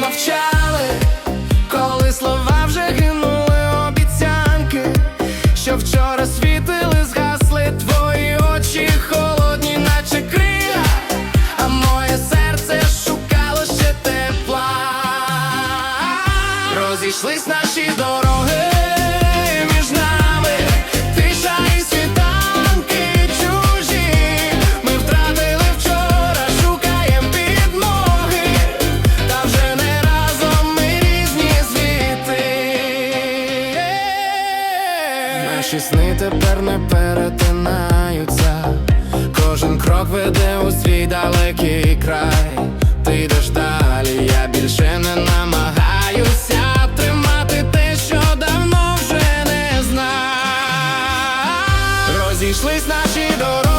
мовчали, коли слова вже гинули обіцянки, що вчора світили, згасли твої очі холодні, наче крига, а моє серце шукало ще тепла. Розійшлись наші дороги Наші сни тепер не перетинаються. Кожен крок веде у свій далекий край. Ти йдеш далі, я більше не намагаюся тримати те, що давно вже не знаю. Розійшлись наші дороги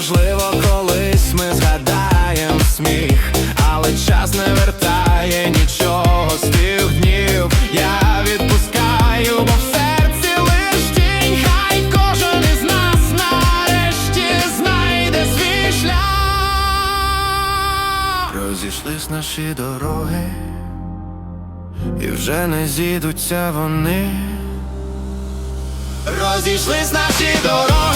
можливо, колись ми згадаєм сміх, але час не вертає нічого з тих днів. Я відпускаю, бо в серці лиш тінь, хай кожен із нас нарешті знайде свій шлях. Розійшлись наші дороги, і вже не зійдуться вони. Розійшлись наші дороги